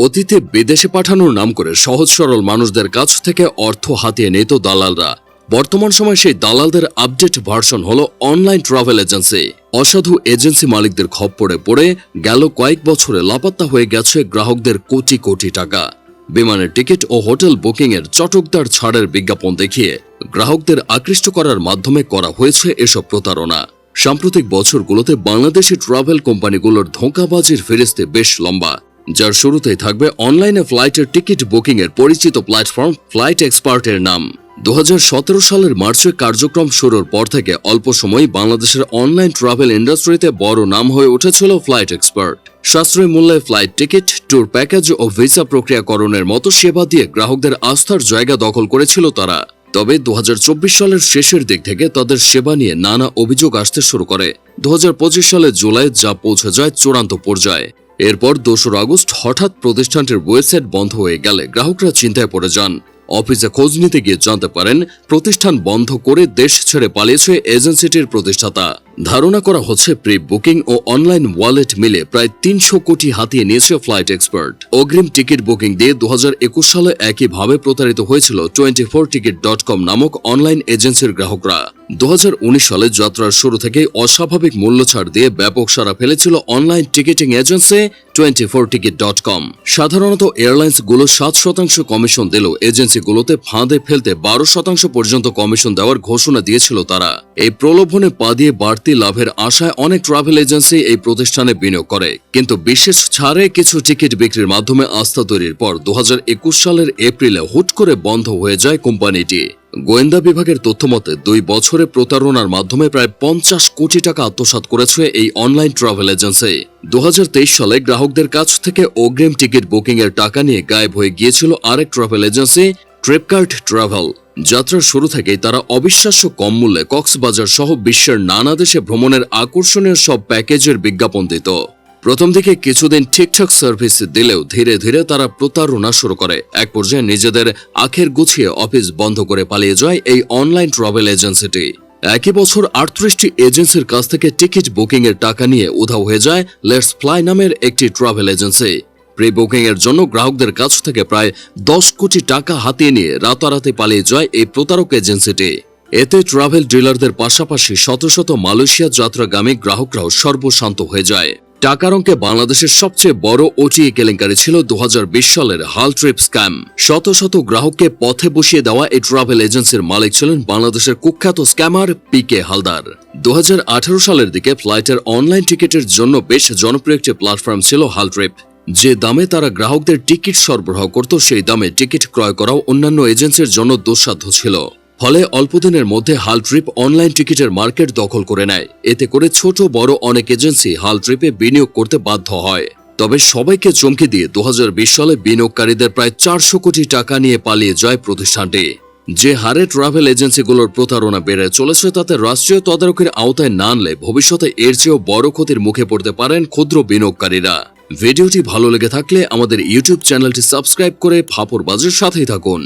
অতীতে বিদেশে পাঠানোর নাম করে সহজ সরল মানুষদের কাছ থেকে অর্থ হাতিয়ে নিত দালালরা। বর্তমান সময় সেই দালালদের আপডেট ভার্সন হলো অনলাইন ট্রাভেল এজেন্সি। অসাধু এজেন্সি মালিকদের খপ্পরে পড়ে গেল কয়েক বছরে লাপাত্তা হয়ে গেছে গ্রাহকদের কোটি কোটি টাকা। বিমানের টিকিট ও হোটেল বুকিং এর চটকদার ছাড়ের বিজ্ঞাপন দেখিয়ে গ্রাহকদের আকৃষ্ট করার মাধ্যমে করা হয়েছে এসব প্রতারণা। সাম্প্রতিক বছরগুলোতে বাংলাদেশি ট্রাভেল কোম্পানিগুলোর ধোঁকাবাজির ফেরিস্তে বেশ লম্বা, যার শুরুতেই থাকবে অনলাইনে ফ্লাইটের টিকিট বুকিং এর পরিচিত প্ল্যাটফর্ম ফ্লাইট এক্সপার্টের নাম। দু হাজার সতেরো সালের মার্চে কার্যক্রম শুরুর পর থেকে অল্প সময় বাংলাদেশের অনলাইন ট্রাভেল ইন্ডাস্ট্রিতে বড় নাম হয়ে উঠেছিল ফ্লাইট এক্সপার্ট সাশ্রয়ী মূল্যে ফ্লাইট টিকিট ট্যুর প্যাকেজ ও ভিসা প্রক্রিয়াকরণের মতো সেবা দিয়ে গ্রাহকদের আস্থার জায়গা দখল করেছিল তারা। তবে দু হাজার চব্বিশ সালের শেষের দিক থেকে তাদের সেবা নিয়ে নানা অভিযোগ আসতে শুরু করে। পঁচিশ সালের জুলাই যা পৌঁছে যায় চূড়ান্ত পর্যায়ে। এরপর দোসরা আগস্ট হঠাৎ প্রতিষ্ঠানটির ওয়েবসাইট বন্ধ হয়ে গেলে গ্রাহকরা চিন্তায় পড়ে যান। অফিসে খোঁজ নিতে গিয়ে জানতে পারেন, প্রতিষ্ঠান বন্ধ করে দেশ ছেড়ে পালিয়েছে এজেন্সিটির প্রতিষ্ঠাতা। ধারণা করা হচ্ছে প্রি বুকিং ও অনলাইন ওয়ালেট মিলে প্রায় তিনশো কোটি হাতিয়ে নিয়েছে ফ্লাইট এক্সপার্ট। অগ্রিম টিকিট বুকিং দিয়ে দু হাজার একুশ সালে একইভাবে প্রতারিত হয়েছিল twenty four ticket dot com নামক অনলাইন এজেন্সির গ্রাহকরা। দু হাজার উনিশ সালে যাত্রার শুরু থেকেই অস্বাভাবিক মূল্য ছাড় দিয়ে ব্যাপক সারা ফেলেছিল online ticketing agency twenty four ticket dot com. সাধারণত এয়ারলাইন্সগুলো সাত শতাংশ কমিশন দিলেও এজেন্সিগুলোতে ফাঁদে ফেলতে বারো শতাংশ পর্যন্ত কমিশন দেওয়ার ঘোষণা দিয়েছিল তারা। এই প্রলোভনে পা দিয়ে বাড়তি লাভের আশায় অনেক ট্রাভেল এজেন্সি এই প্রতিষ্ঠানে বিনিয়োগ করে। কিন্তু বিশেষ ছাড়ে কিছু টিকিট বিক্রির মাধ্যমে আস্থা তৈরির পর দু হাজার একুশ সালের এপ্রিলে হুট করে বন্ধ হয়ে যায় কোম্পানিটি। গোয়েন্দা বিভাগের তথ্যমতে দুই বছরে প্রতারণার মাধ্যমে প্রায় পঞ্চাশ কোটি টাকা আত্মসাৎ করেছে এই অনলাইন ট্রাভেল এজেন্সি দু হাজার তেইশ সালে গ্রাহকদের কাছ থেকে অগ্রিম টিকিট বুকিং এর টাকা নিয়ে গায়েব হয়ে গিয়েছিল আরেক ট্রাভেল এজেন্সি ট্রিপকার্ট ট্রাভেল যাত্রার শুরু থেকেই তারা অবিশ্বাস্য কম মূল্যে কক্সবাজার সহ বিশ্বের নানা দেশে ভ্রমণের আকর্ষণীয় সব প্যাকেজের বিজ্ঞাপন দিত। প্রথম দিকে কিছুদিন ঠিকঠাক সার্ভিস দিলেও ধীরে ধীরে তারা প্রতারণা শুরু করে। এক পর্যায়ে নিজেদের আখের গুছিয়ে অফিস বন্ধ করে পালিয়ে যায় এই অনলাইন ট্রাভেল এজেন্সিটি। একই বছর আটত্রিশটি এজেন্সির কাছ থেকে টিকিট বুকিংয়ের টাকা নিয়ে উধাও হয়ে যায় লেটস ফ্লাই নামের একটি ট্রাভেল এজেন্সি। প্রি বুকিং এর জন্য গ্রাহকদের কাছ থেকে প্রায় দশ কোটি টাকা হাতিয়ে নিয়ে রাতারাতি পালিয়ে যায় এই প্রতারক এজেন্সিটি। এতে ট্রাভেল ডিলারদের পাশাপাশি শত শত মালয়েশিয়া যাত্রাগামী গ্রাহকরাও সর্বশান্ত হয়ে যায়। টাকার অঙ্কে বাংলাদেশের সবচেয়ে বড় ওটিএ কেলেঙ্কারি ছিল দু হাজার বিশ সালের হাল ট্রিপ স্ক্যাম। শত শত গ্রাহককে পথে বসিয়ে দেওয়া এই ট্রাভেল এজেন্সির মালিক ছিলেন বাংলাদেশের কুখ্যাত স্ক্যামার পি কে হালদার। দু হাজার আঠেরো সালের দিকে ফ্লাইটের অনলাইন টিকিটের জন্য বেশ জনপ্রিয় একটি প্ল্যাটফর্ম ছিল হাল ট্রিপ। যে দামে তারা গ্রাহকদের টিকিট সরবরাহ করত, সেই দামে টিকিট ক্রয় করাও অন্যান্য এজেন্সির জন্য দুঃসাধ্য ছিল। ফলে অল্পদিনের মধ্যে হাল ট্রিপ অনলাইন টিকিটের মার্কেট দখল করে নেয়। এতে করে ছোট বড় অনেক এজেন্সি হাল ট্রিপে বিনিয়োগ করতে বাধ্য হয়। তবে সবাইকে চমকে দিয়ে দু হাজার বিশ সালে বিনিয়োগকারীদের প্রায় চারশো কোটি টাকা নিয়ে পালিয়ে যায় প্রতিষ্ঠানটি। যে হারে ট্রাভেল এজেন্সিগুলোর প্রতারণা বেড়ে চলেছে, তাতে রাষ্ট্রীয় তদারকির আওতায় না আনলে ভবিষ্যতে এর চেয়েও বড় ক্ষতির মুখে পড়তে পারেন ক্ষুদ্র বিনিয়োগকারীরা। ভিডিওটি ভালো লেগে থাকলে আমাদের ইউটিউব চ্যানেলটি সাবস্ক্রাইব করে ফাপর বাজের সাথেই থাকুন।